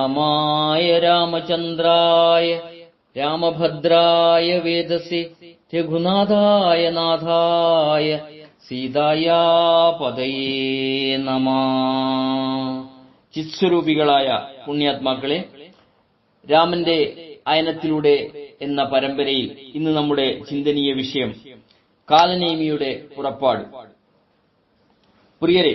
രാമായ രാമചന്ദ്രായ രാമഭദ്രായ വേദസി രഘുനാഥായ നാഥായ സീതായാ പതയേ നമ. ചിത്സ്വരൂപികളായ പുണ്യാത്മാക്കളെ രാമന്റെ അയനത്തിലൂടെ എന്ന പരമ്പരയിൽ ഇന്ന് നമ്മുടെ ചിന്തനീയ വിഷയം കാലനേമിയുടെ പുറപ്പാട്. പ്രിയരെ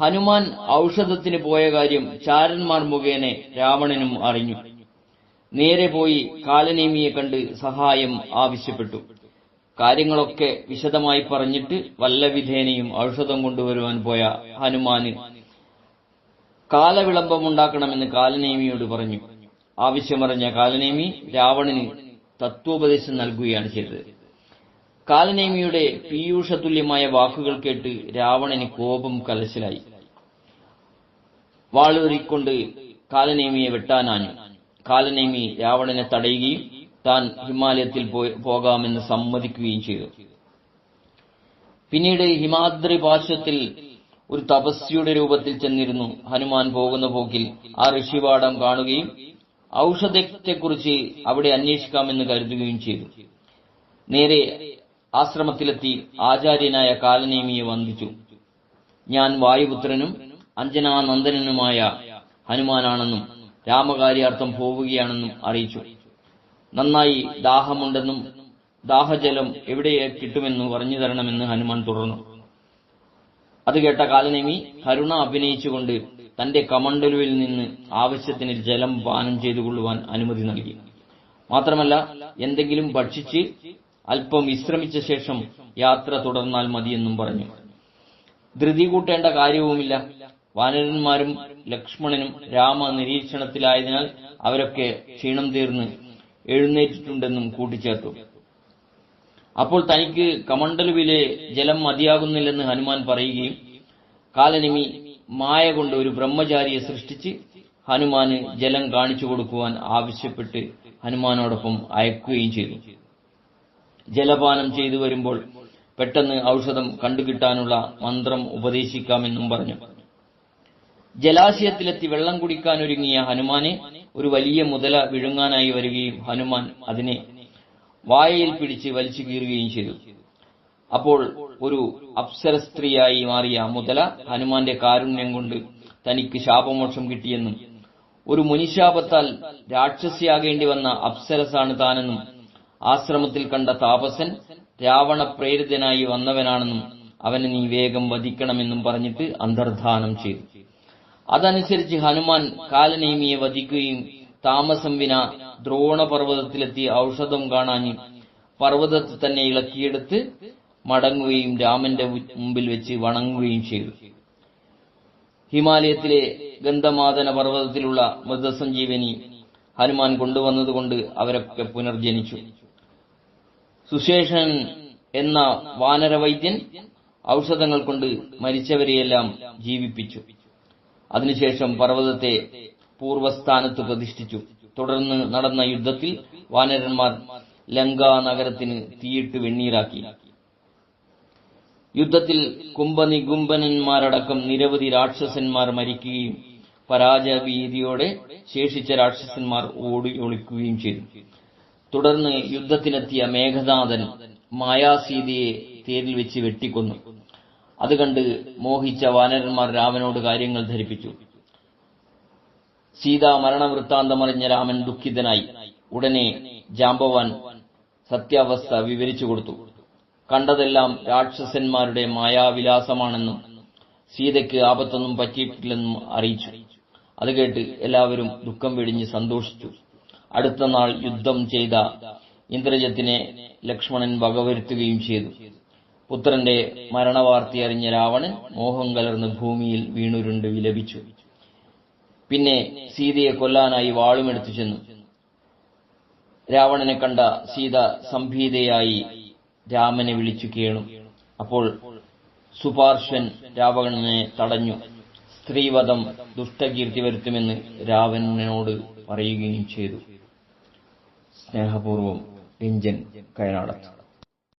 ഹനുമാൻ ഔഷധത്തിന് പോയ കാര്യം ചാരന്മാർ മുഖേന രാവണനും അറിഞ്ഞു. നേരെ പോയി കാലനേമിയെ കണ്ട് സഹായം ആവശ്യപ്പെട്ടു. കാര്യങ്ങളൊക്കെ വിശദമായി പറഞ്ഞിട്ട് വല്ലവിധേനയും ഔഷധം കൊണ്ടുവരുവാൻ പോയ ഹനുമാന് കാലവിളംബമുണ്ടാക്കണമെന്ന് കാലനേമിയോട് പറഞ്ഞു. ആവശ്യമറിഞ്ഞ കാലനേമി രാവണന് തത്വോപദേശം നൽകുകയാണ് ചെയ്തത്. കാലനേമിയുടെ പീയൂഷതുല്യമായ വാക്കുകൾ കേട്ട് രാവണന് കോപം കലശലായി. വാളൂരിക്കൊണ്ട് കാലനേമിയെ വെട്ടാനാഞ്ഞു കാലനേമി രാവണനെ തടയുകയും താൻ ഹിമാലയത്തിൽ പോകാമെന്ന് സമ്മതിക്കുകയും ചെയ്തു. പിന്നീട് ഹിമാദ്രി പാർശ്വത്തിൽ ഒരു തപസ്സിയുടെ രൂപത്തിൽ ചെന്നിരുന്നു. ഹനുമാൻ പോകുന്ന പോക്കിൽ ആ ഋഷിപാഠം കാണുകയും ഔഷധത്തെക്കുറിച്ച് അവിടെ അന്വേഷിക്കാമെന്ന് കരുതുകയും ചെയ്തു. നേരെ ആശ്രമത്തിലെത്തി ആചാര്യനായ കാലനേമിയെ വന്ദിച്ചു. ഞാൻ വായുപുത്രനും അഞ്ജനാനന്ദനനുമായ ഹനുമാനാണെന്നും രാമകാര്യാർത്ഥം പോവുകയാണെന്നും അറിയിച്ചു. നന്നായി ദാഹമുണ്ടെന്നും ദാഹജലം എവിടെ കിട്ടുമെന്നും പറഞ്ഞു തരണമെന്ന് ഹനുമാൻ തുടർന്നു. അത് കേട്ട കാലനേമി കരുണ അഭിനയിച്ചുകൊണ്ട് തന്റെ കമണ്ടലുവിൽ നിന്ന് ആവശ്യത്തിന് ജലം പാനം ചെയ്തുകൊള്ളുവാൻ അനുമതി നൽകി. മാത്രമല്ല എന്തെങ്കിലും ഭക്ഷിച്ച് അല്പം വിശ്രമിച്ച ശേഷം യാത്ര തുടർന്നാൽ മതിയെന്നും പറഞ്ഞു. ധൃതി കൂട്ടേണ്ട കാര്യവുമില്ല. വാനരന്മാരും ലക്ഷ്മണനും രാമ നിരീക്ഷണത്തിലായതിനാൽ അവരൊക്കെ ക്ഷീണം തീർന്ന് എഴുന്നേറ്റിട്ടുണ്ടെന്നും കൂട്ടിച്ചേർത്തു. അപ്പോൾ തനിക്ക് കമണ്ടലുവിലെ ജലം മതിയാകുന്നില്ലെന്ന് ഹനുമാൻ പറയുകയും കാലനിമി മായ കൊണ്ട് ഒരു ബ്രഹ്മചാരിയെ സൃഷ്ടിച്ച് ഹനുമാന് ജലം കാണിച്ചു കൊടുക്കുവാൻ ആവശ്യപ്പെട്ട് ഹനുമാനോടൊപ്പം അയക്കുകയും ചെയ്തു. ജലപാനം ചെയ്തു വരുമ്പോൾ പെട്ടെന്ന് ഔഷധം കണ്ടുകിട്ടാനുള്ള മന്ത്രം ഉപദേശിക്കാമെന്നും പറഞ്ഞു. ജലാശയത്തിലെത്തി വെള്ളം കുടിക്കാനൊരുങ്ങിയ ഹനുമാനെ ഒരു വലിയ മുതല വിഴുങ്ങാനായി വരികയും ഹനുമാൻ അതിനെ വായയിൽ പിടിച്ച് വലിച്ചു കീറുകയും ചെയ്തു. അപ്പോൾ ഒരു അപ്സര സ്ത്രീയായി മാറിയ മുതല ഹനുമാന്റെ കാരുണ്യം കൊണ്ട് തനിക്ക് ശാപമോക്ഷം കിട്ടിയെന്നും ഒരു മുനിശാപത്താൽ രാക്ഷസിയാകേണ്ടി വന്ന അപ്സരസാണ് താനെന്നും ആശ്രമത്തിൽ കണ്ട താപസൻ രാവണ പ്രേരിതനായി വന്നവനാണെന്നും അവനെ നീ വേഗം വധിക്കണമെന്നും പറഞ്ഞിട്ട് അന്തർധാനം ചെയ്തു. അതനുസരിച്ച് ഹനുമാൻ കാലനേമിയെ വധിക്കുകയും താമസം വിന ദ്രോണപർവതത്തിലെത്തി ഔഷധം കാണാനും പർവതത്തിൽ തന്നെ ഇളക്കിയെടുത്ത് മടങ്ങുകയും രാമന്റെ മുമ്പിൽ വെച്ച് വണങ്ങുകയും ചെയ്തു. ഹിമാലയത്തിലെ ഗന്ധമാതന പർവതത്തിലുള്ള മൃതസഞ്ജീവനി ഹനുമാൻ കൊണ്ടുവന്നതുകൊണ്ട് അവരൊക്കെ പുനർജനിച്ചു. സുശേഷൻ എന്ന വാനരവൈദ്യൻ ഔഷധങ്ങൾ കൊണ്ട് മരിച്ചവരെയെല്ലാം ജീവിപ്പിച്ചു. അതിനുശേഷം പർവതത്തെ പൂർവസ്ഥാനത്ത് പ്രതിഷ്ഠിച്ചു. തുടർന്ന് നടന്ന യുദ്ധത്തിൽ വാനരന്മാർ ലങ്കാ നഗരത്തിന് തീയിട്ട് വെണ്ണീരാക്കി. യുദ്ധത്തിൽ കുംഭനികുംഭനന്മാരടക്കം നിരവധി രാക്ഷസന്മാർ മരിക്കുകയും പരാജയഭീതിയോടെ ശേഷിച്ച രാക്ഷസന്മാർ ഓടി ഒളിക്കുകയും ചെയ്തു. തുടർന്ന് യുദ്ധത്തിനെത്തിയ മേഘനാഥൻ മായാസീതയെ തേരിൽ വെച്ച് വെട്ടിക്കൊന്നു. അത് കണ്ട് മോഹിച്ച വാനരന്മാർ രാമനോട് കാര്യങ്ങൾ ധരിപ്പിച്ചു. സീത മരണവൃത്താന്തമറിഞ്ഞ രാമൻ ദുഃഖിതനായി. ഉടനെ ജാമ്പവാൻ സത്യാവസ്ഥ വിവരിച്ചു കൊടുത്തു. കണ്ടതെല്ലാം രാക്ഷസന്മാരുടെ മായാവിലാസമാണെന്നും സീതയ്ക്ക് ആപത്തൊന്നും പറ്റിയിട്ടില്ലെന്നും അറിയിച്ചു. അത് കേട്ട് എല്ലാവരും ദുഃഖം വെടിഞ്ഞ് സന്തോഷിച്ചു. അടുത്ത നാൾ യുദ്ധം ചെയ്ത ഇന്ദ്രജത്തിനെ ലക്ഷ്മണൻ വകവരുത്തുകയും ചെയ്തു. പുത്രന്റെ മരണവാർത്തി അറിഞ്ഞ രാവണൻ മോഹം കലർന്ന് ഭൂമിയിൽ വീണുരുണ്ട് വിലപിച്ചു. പിന്നെ സീതയെ കൊല്ലാനായി വാളുമെടുത്തു ചെന്നു. രാവണനെ കണ്ട സീത സംഭീതയായി രാമനെ വിളിച്ചു കേണു. അപ്പോൾ സുപാർശ്വൻ രാവണനെ തടഞ്ഞു. സ്ത്രീവധം ദുഷ്ടകീർത്തി വരുത്തുമെന്ന് രാവണനോട് പറയുകയും ചെയ്തു. സ്നേഹപൂർവം രഞ്ജൻ കയനാടത്ത്